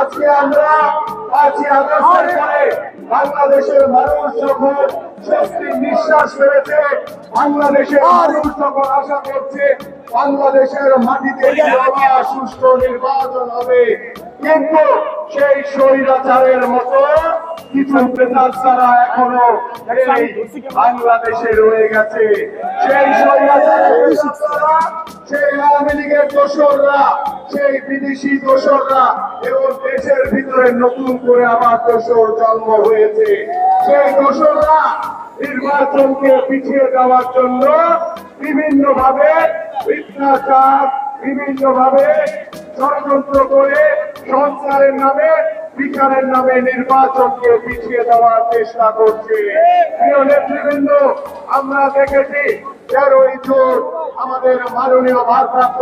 আজকে আমরা পাঁচই আগস্টের পরে বাংলাদেশের মানুষ যখন স্বস্তির নিঃশ্বাস ফেলেছে বাংলাদেশের মানুষ যখন আশা করছে বাংলাদেশের মাটিতে সুষ্ঠু নির্বাচন হবে। কিন্তু সেই স্বৈরাচারের মতো কিছু প্রেতাত্মারা এখনও এই বাংলাদেশে রয়ে গেছে। সেই স্বৈরাচারের সেই আওয়ামী লীগের দোসররা সেই বিদেশি দোসররা এবং দেশের ভিতরে নতুন করে আবার দোসর জন্ম হয়েছে। সেই দোসররা নির্বাচনকে পিছিয়ে দেওয়ার জন্য বিভিন্ন ভাবে মিথ্যাচার বিভিন্ন ভাবে ষড়যন্ত্র করে সংস্কারের নামে, বিচারের নামে নির্বাচনকে পিছিয়ে দেওয়ার চেষ্টা করছে। প্রিয় নেতৃবৃন্দ, আমরা দেখেছি তেরোই জুন আমাদের মাননীয় ভারপ্রাপ্ত